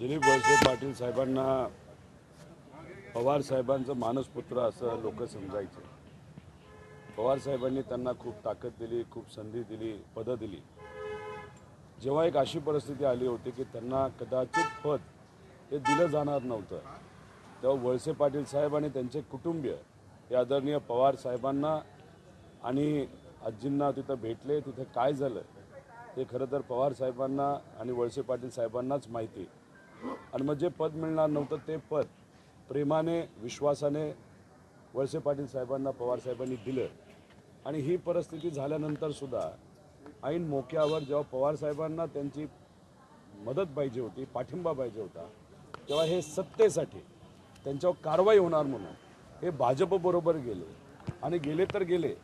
दिलीप वळसे पाटील साहेबांना पवार साहेबांचं मानसपुत्र असं लोक समजायचे. पवार साहेबांनी त्यांना खूप ताकद दिली खूप संधी दिली पदं दिली. जेव्हा एक अशी परिस्थिती आली होती की त्यांना कदाचित पद हे दिलं जाणार नव्हतं. तेव्हा वळसे पाटील साहेब आणि त्यांचे कुटुंबीय हे आदरणीय पवार साहेबांना आणि आजींना तिथं भेटले तिथं काय झालं ते खरं तर पवार साहेबांना आणि वळसे पाटील साहेबांनाच माहिती. आणि मग जे पद मिळणार नव्हतं ते पद प्रेमाने विश्वासाने वळसे पाटील साहेबांना पवार साहेबांनी दिलं. आणि ही परिस्थिती झाल्यानंतर सुद्धा ऐन मोक्यावर जेव्हा पवार साहेबांना त्यांची मदत पाहिजे होती पाठिंबा पाहिजे होता तेव्हा हे सत्तेसाठी त्यांच्यावर कारवाई होणार म्हणून हे भाजपबरोबर गेले. आणि गेले तर गेले.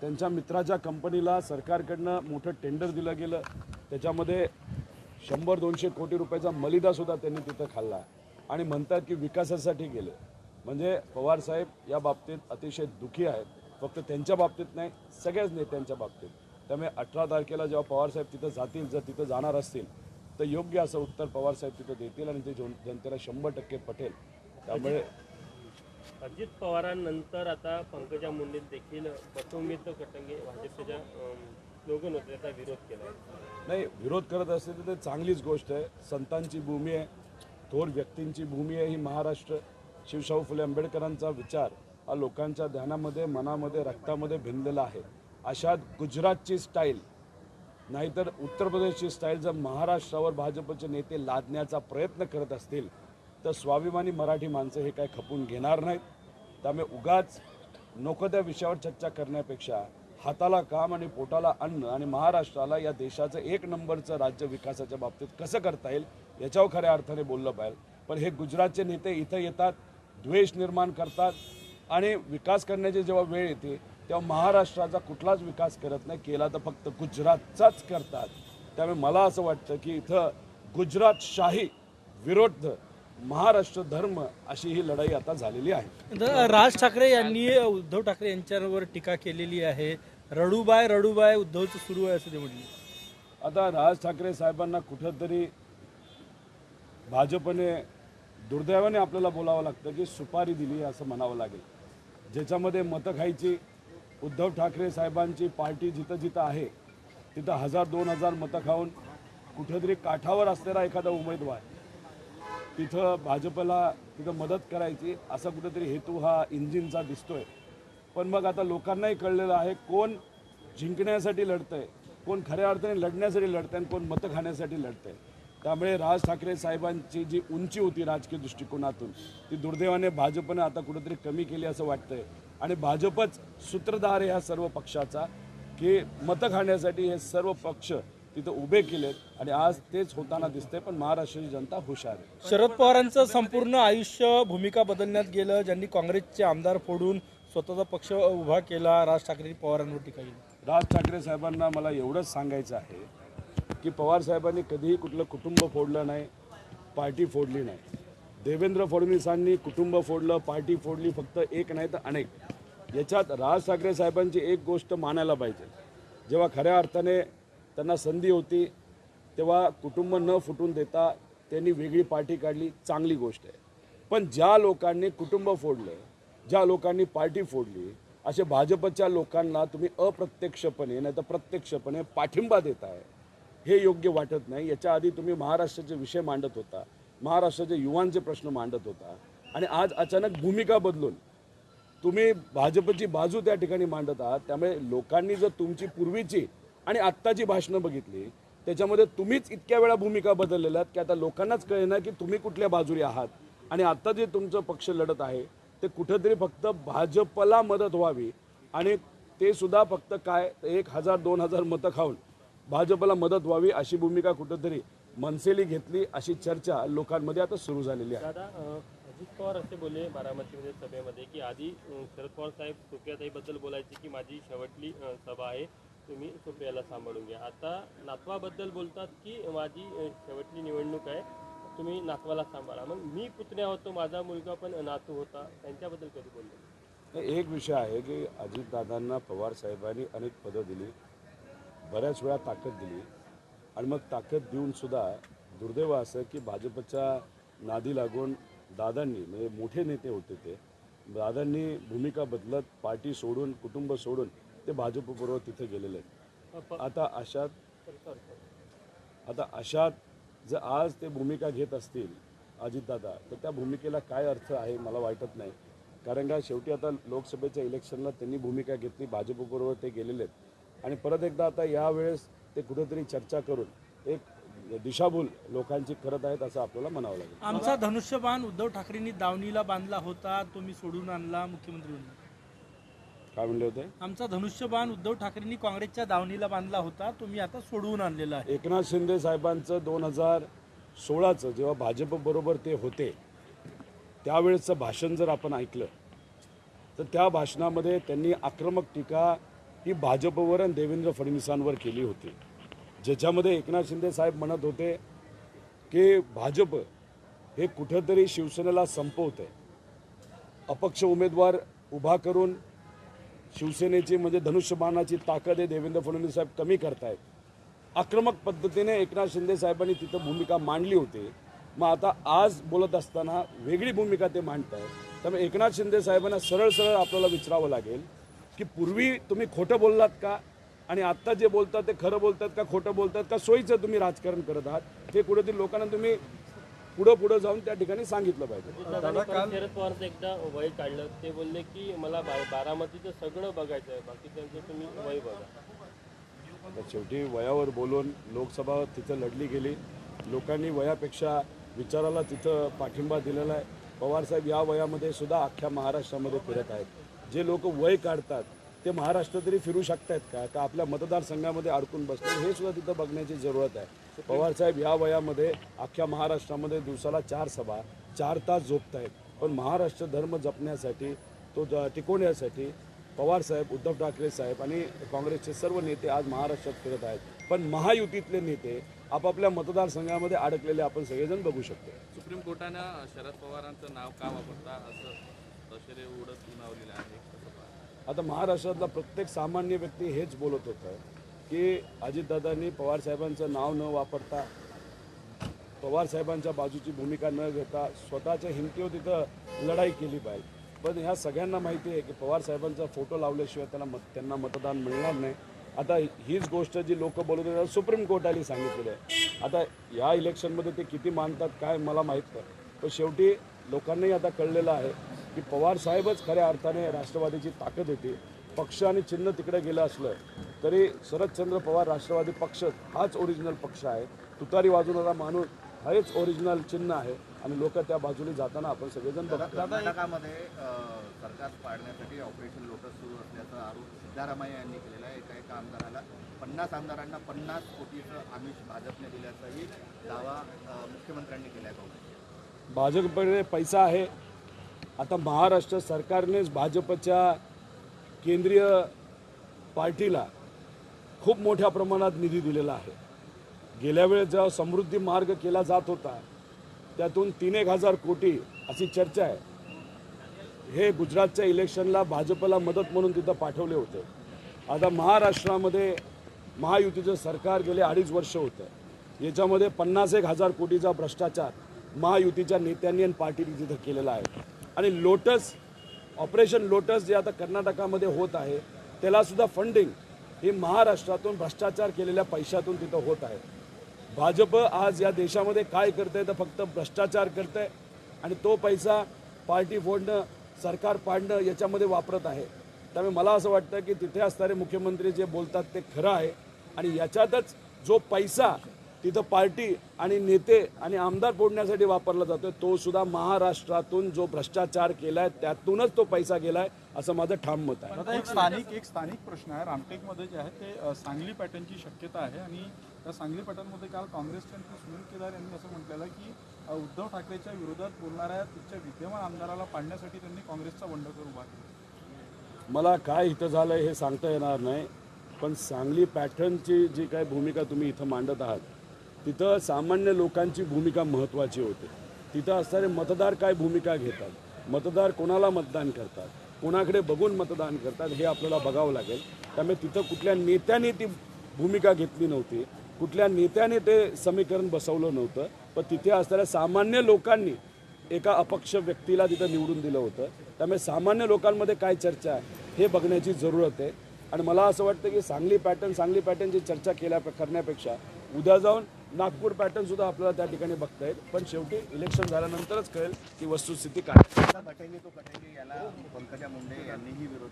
त्यांच्या मित्राच्या कंपनीला सरकारकडनं मोठं टेंडर दिलं गेलं. त्याच्यामध्ये शंभर दोनशे कोटी रुपयाचा मलिदासुद्धा त्यांनी तिथं खाल्ला. आणि म्हणतात की विकासासाठी गेले. म्हणजे पवारसाहेब या बाबतीत अतिशय दुःखी आहेत. फक्त त्यांच्या बाबतीत नाही सगळ्याच नेत्यांच्या बाबतीत. त्यामुळे अठरा तारखेला जेव्हा पवारसाहेब तिथं जातील जर तिथं जाणार असतील तर योग्य असं उत्तर पवारसाहेब तिथं देतील आणि ते जन- जनतेला शंभर टक्के पटेल. त्यामुळे अजित पवारांनंतर आता पंकजा मुंडे देखील पटोमित कटंगे भाजपच्या स्लोगन होते त्याचा विरोध केला नाही विरोध करत असते तर ते चांगलीच गोष्ट आहे. संतांची भूमी आहे थोर व्यक्तींची भूमी आहे ही महाराष्ट्र. शिवशाहू फुले आंबेडकरांचा विचार हा लोकांच्या ध्यानामध्ये मनामध्ये रक्तामध्ये भिनलेला आहे. अशात गुजरातची स्टाईल नाहीतर उत्तर प्रदेशची स्टाईल जर महाराष्ट्रावर भाजपचे नेते लादण्याचा प्रयत्न करत असतील तर स्वाभिमानी मराठी माणसं हे काय खपून घेणार नाहीत. त्यामुळे उगाच नको त्या विषयावर चर्चा करण्यापेक्षा हाताला काम आणि पोटाला अन्न आणि महाराष्ट्राला या देशाचं एक नंबरचं राज्य विकासाच्या बाबतीत कसं करता येईल याच्यावर खऱ्या अर्थाने बोललं पाहिजे पण हे गुजरातचे नेते इथं येतात द्वेष निर्माण करतात आणि विकास करण्याची जेव्हा वेळ येते तेव्हा महाराष्ट्राचा कुठलाच विकास करत नाही केला तर फक्त गुजरातचाच करतात. त्यामुळे मला असं वाटतं की इथं गुजरात शाही विरोध महाराष्ट्र धर्म अशी ही लढाई आता झालेली आहे. राज ठाकरे यांनी उद्धव ठाकरे यांच्यावर टीका केलेली आहे. रडूबाय रडूबाय उद्धवचं सुरू आहे असं ते म्हटले. आता राज ठाकरे साहेबांना कुठंतरी भाजपने दुर्दैवाने आपल्याला बोलावं लागतं की सुपारी दिली असं म्हणावं लागेल. ज्याच्यामध्ये मतं खायची उद्धव ठाकरे साहेबांची पार्टी जिथं जिथं आहे तिथं हजार दोन हजार मतं खाऊन कुठेतरी काठावर असलेला एखादा उमेदवार तिथं भाजपला तिथं मदत करायची असा कुठेतरी हेतू हा इंजिनचा दिसतोय. पण मग आता लोकांनाही कळलेलं आहे कोण जिंकण्यासाठी लढतंय कोण खऱ्या अर्थाने लढण्यासाठी लढतंय आणि कोण मतं खाण्यासाठी लढतंय. त्यामुळे राज ठाकरे साहेबांची जी उंची होती राजकीय दृष्टिकोनातून ती दुर्दैवाने भाजपनं आता कुठेतरी कमी केली असं वाटतंय. आणि भाजपच सूत्रधार आहे ह्या सर्व पक्षाचा की मतं खाण्यासाठी हे सर्व पक्ष तिथं उभे केलेत आणि आज तेच होताना दिसतंय पण महाराष्ट्राची जनता हुशार आहे. शरद पवारांचं संपूर्ण आयुष्य भूमिका बदलण्यात गेलं ज्यांनी काँग्रेसचे आमदार फोडून स्वतःचा पक्ष उभा केला राज ठाकरे पवारांवर टीका केली. राज ठाकरे साहेबांना मला एवढंच सांगायचं आहे की पवार साहेबांनी कधीही कुठलं कुटुंब फोडलं नाही पार्टी फोडली नाही. देवेंद्र फडणवीसांनी कुटुंब फोडलं पार्टी फोडली फक्त एक नाही तर अनेक. याच्यात राज ठाकरे साहेबांची एक गोष्ट मानायला पाहिजे. जेव्हा खऱ्या अर्थाने त्यांना संधी होती तेव्हा कुटुंब न फुटून देता त्यांनी वेगळी पार्टी काढली चांगली गोष्ट आहे. पण ज्या लोकांनी कुटुंब फोडलं ज्या लोकांनी पार्टी फोडली असे भाजपच्या लोकांना तुम्ही अप्रत्यक्षपणे नाही तर प्रत्यक्षपणे पाठिंबा देत आहे हे योग्य वाटत नाही. याच्या आधी तुम्ही महाराष्ट्राचे विषय मांडत होता महाराष्ट्राचे युवांचे प्रश्न मांडत होता आणि आज अचानक भूमिका बदलून तुम्ही भाजपची बाजू त्या ठिकाणी मांडत आहात. त्यामुळे लोकांनी जर तुमची पूर्वीची आणि आत्ताची भाषणं बघितली त्याच्यामध्ये तुम्हीच इतक्या वेळा भूमिका बदललेल्या की आता लोकांनाच कळेना की तुम्ही कुठल्या बाजूने आहात आणि आत्ता जे तुमचं पक्ष लढत आहे ते कुठंतरी फक्त भाजपला मदत व्हावी आणि ते सुद्धा फक्त काय एक हजार दोन हजार मतं खाऊन भाजपला मदत व्हावी अशी भूमिका कुठंतरी मनसेली घेतली अशी चर्चा लोकांमध्ये आता सुरू झालेली आहे. अजित पवार असे बोलले बारामतीमध्ये सभेमध्ये की आधी शरद पवार साहेब सुप्रियाताईबद्दल बोलायचे की माझी शेवटली सभा आहे तुम्ही सुप्रियाला सांभाळून घ्या. आता नातवाबद्दल बोलतात की माझी शेवटली निवडणूक आहे तुम्ही नातवाला सांभाळा. मग मी पुतण्या होतो माझा मुलगा पण नातू होता त्यांच्याबद्दल कधी बोलले? एक विषय आहे की अजितदादांना पवार साहेबांनी अनेक पदं दिली बऱ्याच वेळा ताकद दिली आणि मग ताकद देऊन सुद्धा दुर्दैव असं की भाजपच्या नादी लागून दादांनी म्हणजे मोठे नेते होते ते दादांनी भूमिका बदलत पार्टी सोडून कुटुंब सोडून ते भाजपबरोबर तिथे गेलेले. आहेत आता अशात आता अशात जर आज ते भूमिका घेत असतील अजितदादा तर त्या भूमिकेला काय अर्थ आहे मला वाटत नाही. कारण का शेवटी आता लोकसभेच्या इलेक्शनला त्यांनी भूमिका घेतली भाजपबरोबर ते गेलेले आहेत. आणि परत एकदा आता यावेळेस ते कुठेतरी चर्चा करून एक दिशाभूल लोकांची करत आहेत असं आपल्याला म्हणावं लागेल. आमचा धनुष्यबाण उद्धव ठाकरेंनी दावणीला बांधला होता तुम्ही सोडून आणला मुख्यमंत्री म्हणून काय म्हणले होते? आमचा धनुष्यबाण उद्धव ठाकरेंनी काँग्रेसच्या दावणीला बांधला होता. तुम्ही आता सोडवून आणलेला आहे. एकनाथ शिंदे साहेबांचं दोन हजार सोळाचं जेव्हा भाजपबरोबर ते होते त्यावेळेचं भाषण जर आपण ऐकलं तर त्या भाषणामध्ये त्यांनी आक्रमक टीका ही भाजपवर आणि देवेंद्र फडणवीसांवर केली होती. ज्याच्यामध्ये एकनाथ शिंदे साहेब म्हणत होते की भाजप हे कुठंतरी शिवसेनेला संपवत अपक्ष उमेदवार उभा करून शिवसेनेची म्हणजे धनुष्यबाणाची ताकद आहे देवेंद्र फडणवीस साहेब कमी करतायत. आक्रमक पद्धतीने एकनाथ शिंदे साहेबांनी तिथं भूमिका मांडली होती. मग आता आज बोलत असताना वेगळी भूमिका ते मांडत आहेत त्यामुळे एकनाथ शिंदे साहेबांना सरळ सरळ आपल्याला विचारावं लागेल की पूर्वी तुम्ही खोटं बोललात का? आणि आत्ता जे बोलतात ते खरं बोलतात का खोटं बोलतात का? सोयीचं तुम्ही राजकारण करत आहात. हे कुठेतरी लोकांना तुम्ही पुढं पुढं जाऊन त्या ठिकाणी सांगितलं पाहिजे. दादा शरद पवारचं एकदा वय काढलं ते बोलले की मला बा- बारामतीचं सगळं बघायचं आहे बाकी त्यांचं तुम्ही वय बघा. शेवटी वयावर बोलून लोकसभा तिथं लढली गेली. लोकांनी वयापेक्षा विचाराला तिथं पाठिंबा दिलेला आहे. पवारसाहेब या वयामध्ये सुद्धा अख्ख्या महाराष्ट्रामध्ये फिरत आहेत. जे लोक वय काढतात ते महाराष्ट्र तरी फिरू शकतायत का? का आपल्या मतदारसंघामध्ये अडकून बसतात हे सुद्धा तिथं बघण्याची जरूरत आहे. पवारसाहेब या वयामध्ये अख्ख्या महाराष्ट्रामध्ये दिवसाला चार सभा चार तास झोपत आहेत पण महाराष्ट्र धर्म जपण्यासाठी तो ज- टिकवण्यासाठी पवार साहेब उद्धव ठाकरे साहेब आणि काँग्रेसचे सर्व नेते आज महाराष्ट्रात फिरत आहेत. पण महायुतीतले नेते आपापल्या मतदारसंघामध्ये अडकलेले आपण सगळेजण बघू शकतो. सुप्रीम कोर्टानं शरद पवारांचं नाव का वापरता असं उडत आहे. आता महाराष्ट्रातला प्रत्येक सामान्य व्यक्ती हेच बोलत होतं की अजितदादांनी पवारसाहेबांचं नाव न वापरता पवारसाहेबांच्या बाजूची भूमिका न घेता स्वतःच्या हिमतीवर तिथं लढाई केली पाहिजे पण ह्या सगळ्यांना माहिती आहे की पवारसाहेबांचा फोटो लावल्याशिवाय त्यांना मत त्यांना मतदान मिळणार नाही. आता हीच गोष्ट जी लोक बोलत होते सुप्रीम कोर्टाने सांगितलेलं आहे. आता या इलेक्शनमध्ये ते किती मानतात काय मला माहीत नाही. पण शेवटी लोकांनाही आता कळलेलं आहे की पवार साहेबच खऱ्या अर्थाने राष्ट्रवादीची ताकद होती. पक्ष आणि चिन्ह तिकडे गेलं असलं तरी शरदचंद्र पवार राष्ट्रवादी पक्ष हाच ओरिजिनल पक्ष आहे. तुतारी वाजवणारा माणूस हेच ओरिजिनल चिन्ह आहे आणि लोक त्या बाजूने जाताना आपण सगळेजण बघतो कर्नाटकामध्ये सरकार पाडण्यासाठी ऑपरेशन लोटस सुरू असल्याचा आरोप सिद्धरामय्या यांनी केलेला आहे एका एका आमदाराला. पन्नास आमदारांना पन्नास कोटीचं आमिष भाजपने दिल्याचाही दावा मुख्यमंत्र्यांनी केला आहे भाजपकडे पैसा आहे. आता महाराष्ट्र सरकारनेच भाजपच्या केंद्रीय पार्टीला खूप मोठ्या प्रमाणात निधी दिलेला आहे. गेल्या वेळेस जेव्हा समृद्धी मार्ग केला जात होता त्यातून तीन एक हजार कोटी अशी चर्चा आहे. हे गुजरातच्या इलेक्शनला भाजपला मदत म्हणून तिथं पाठवले होते. आता महाराष्ट्रामध्ये महायुतीचं सरकार गेले अडीच वर्ष होतं. याच्यामध्ये पन्नास एक हजार कोटीचा भ्रष्टाचार महायुतीच्या नेत्यांनी आणि पार्टीने तिथं केलेला आहे. आणि लोटस ऑपरेशन लोटस जे आता कर्नाटकामध्ये होत आहे त्यालासुद्धा फंडिंग हे महाराष्ट्रातून भ्रष्टाचार केलेल्या पैशातून तिथं होत आहे. भाजप आज या देशामध्ये काय करते तर फक्त भ्रष्टाचार करते आणि तो पैसा पार्टी फोडणं सरकार पाडणं याच्यामध्ये वापरत आहे. त्यामुळे मला असं वाटतं की तिथे असणारे मुख्यमंत्री जे बोलतात ते खरं आहे आणि याच्यातच जो पैसा तिथं पार्टी आणि नेते आणि आमदार फोडण्यासाठी वापरला जातोय. तो सुद्धा महाराष्ट्रातून जो भ्रष्टाचार केलाय त्यातूनच तो पैसा गेलाय असं माझं ठाम मत आहे. आता एक स्थानिक एक स्थानिक प्रश्न आहे. रामटेकमध्ये जे आहे ते सांगली पॅटर्नची शक्यता आहे आणि त्या सांगली पॅटर्नमध्ये काल काँग्रेसचे नेते सुनील केदार यांनी असं म्हटलेलं आहे की उद्धव ठाकरेच्या विरोधात बोलणाऱ्या तिथच्या विद्यमान आमदाराला पाडण्यासाठी त्यांनी काँग्रेसचा बंडखोर उभा केला. मला काय इथं झालं हे सांगता येणार नाही पण सांगली पॅटर्नची जी काय भूमिका तुम्ही इथं मांडत आहात तिथं सामान्य लोकांची भूमिका महत्त्वाची होते. तिथं असणारे मतदार काय भूमिका घेतात? मतदार कोणाला मतदान करतात? कोणाकडे बघून मतदान करतात हे आपल्याला बघावं लागेल. त्यामुळे तिथं कुठल्या नेत्याने ती भूमिका घेतली नव्हती. कुठल्या नेत्याने ते समीकरण बसवलं नव्हतं. पण तिथे असणाऱ्या सामान्य लोकांनी एका अपक्ष व्यक्तीला तिथं निवडून दिलं होतं. त्यामुळे सामान्य लोकांमध्ये काय चर्चा आहे हे बघण्याची जरूरत आहे. आणि मला असं वाटतं की सांगली पॅटर्न सांगली पॅटर्नची चर्चा केल्या करण्यापेक्षा उद्या जाऊन नागपूर पॅटर्न सुद्धा आपल्याला त्या ठिकाणी बघता येईल पण शेवटी इलेक्शन झाल्यानंतरच कळेल की वस्तुस्थिती काय आहे. आता कटेली तो कटेली याला पंकजा मुंडे यांनीही विरोध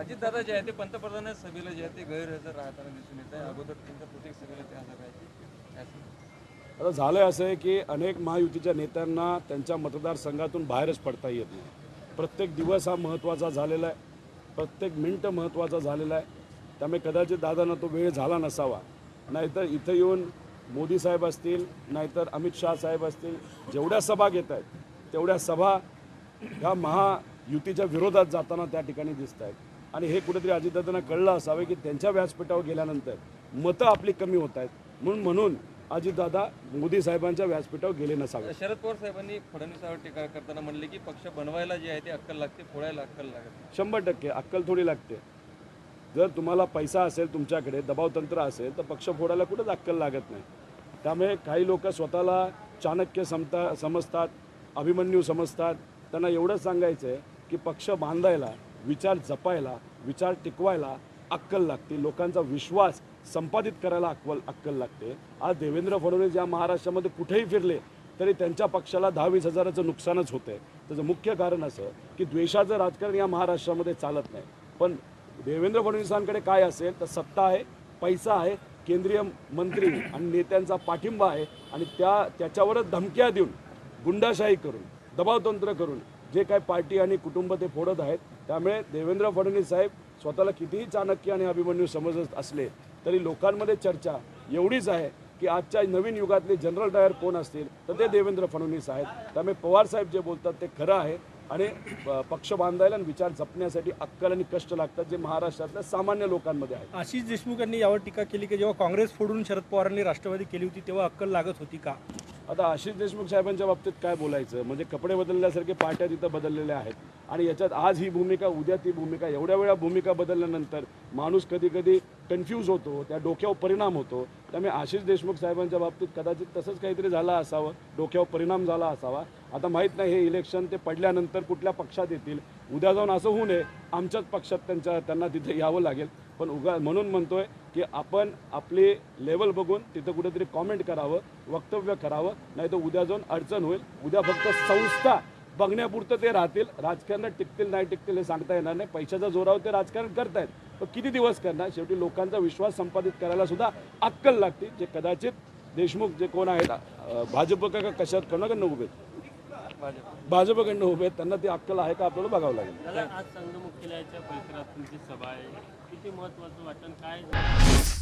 अजित दादा जे आहे ते पंतप्रधान सभेला जे आहे ते गैरहजर राहताना दिसून येत आहे. अगोदर त्यांच्या प्रत्येक सभेला ते हजर राहायचे आता झालं असं आहे की अनेक महायुतीच्या नेत्यांना त्यांच्या मतदारसंघातून बाहेरच पडता येत नाही. प्रत्येक दिवस हा महत्त्वाचा झालेला आहे. प्रत्येक मिनटं महत्त्वाचा झालेला आहे. त्यामुळे कदाचित दादांना तो वेळ झाला नसावा. नाहीतर इथं येऊन मोदी साहेब असतील नाहीतर अमित शहा साहेब असतील जेवढ्या सभा घेत आहेत तेवढ्या सभा ह्या महायुतीच्या विरोधात जाताना त्या ठिकाणी दिसत आहेत. आणि हे कुठेतरी अजितदादांना कळलं असावे की त्यांच्या व्यासपीठावर गेल्यानंतर मतं आपली कमी होत आहेत. म्हणून म्हणून अजितदादा मोदी साहेबांच्या व्यासपीठावर गेले नसावे. शरद पवार साहेबांनी फडणवीसावर टीका करताना म्हणले की पक्ष बनवायला जे आहे ते अक्कल लागते फोडायला अक्कल लागत. शंभर टक्के अक्कल थोडी लागते. जर तुम्हाला पैसा असेल तुमच्याकडे दबावतंत्र असेल तर पक्ष फोडायला कुठंच अक्कल लागत नाही. त्यामुळे काही लोक स्वतःला चाणक्य समता समजतात अभिमन्यू समजतात. त्यांना एवढंच सांगायचं आहे की पक्ष बांधायला विचार जपायला विचार टिकवायला अक्कल लागते. लोकांचा विश्वास संपादित करायला अक्कल अक्कल लागते. आज देवेंद्र फडणवीस या महाराष्ट्रामध्ये कुठेही फिरले तरी त्यांच्या पक्षाला दहा वीस हजाराचं नुकसानच होतं आहे त्याचं मुख्य कारण असं की द्वेषाचं राजकारण या महाराष्ट्रामध्ये चालत नाही. पण देवेंद्र फडणवीसांकडे काय असेल तर सत्ता आहे पैसा आहे केंद्रीय मंत्री आणि नेत्यांचा पाठिंबा आहे आणि त्या त्याच्यावरच धमक्या देऊन गुंडाशाही करून दबावतंत्र करून जे काय पार्टी आणि कुटुंब ते फोडत आहेत त्यामुळे देवेंद्र फडणवीस साहेब स्वतःला कितीही चाणक्य आणि अभिमन्यू समजत असले तरी लोकांमध्ये चर्चा एवढीच आहे की आजच्या नवीन युगातले जनरल डायर कोण असतील तर ते देवेंद्र फडणवीस आहेत. त्यामुळे पवार साहेब जे बोलतात ते खरं आहे. आणि पक्ष बांधायला आणि विचार जपण्यासाठी अक्कल आणि कष्ट लागतात जे महाराष्ट्रातल्या सामान्य लोकांमध्ये आहे आशिष देशमुख यांनी यावर टीका केली की जेव्हा काँग्रेस फोडून शरद पवारांनी राष्ट्रवादी केली होती तेव्हा अक्कल लागत होती का? आता आशिष देशमुख साहेबांच्या बाबतीत काय बोलायचं? म्हणजे कपडे बदलल्यासारखे पार्ट्या तिथं बदललेल्या आहेत. आणि याच्यात आज ही भूमिका उद्या ती भूमिका एवढ्या वेळा भूमिका बदलल्यानंतर माणूस कधी कधी कन्फ्यूज होतो त्या डोक्यावर परिणाम होतो. त्यामुळे आशिष देशमुख साहेबांच्या बाबतीत कदाचित तसंच काहीतरी झालं असावं डोक्यावर परिणाम झाला असावा. आता माहीत नाही हे इलेक्शन ते पडल्यानंतर कुठल्या पक्षात येतील. उद्या जाऊन असं होऊ नये आमच्याच पक्षात त्यांच्या त्यांना तिथे यावं लागेल. पण उगा म्हणून म्हणतोय की आपण आपले लेवल बघून तिथं कुठेतरी कॉमेंट करावं वक्तव्य करावं नाही तर उद्या जाऊन अडचण होईल. उद्या फक्त संस्था बघण्यापुरतं ते राहतील. राजकारणात टिकतील नाही टिकतील हे सांगता येणार नाही. पैशाच्या जोरावर ते राजकारण करतायत. पण किती दिवस करणार? शेवटी लोकांचा विश्वास संपादित करायला सुद्धा अक्कल लागते. जे कदाचित देशमुख जे कोण आहेत भाजप का कशात कोणाकडनं उभे आहेत? भाजपकडनं उभे आहेत. त्यांना ती अक्कल आहे का? आपल्याला बघावं लागेल. दादा आज संघ मुख्यालयाच्या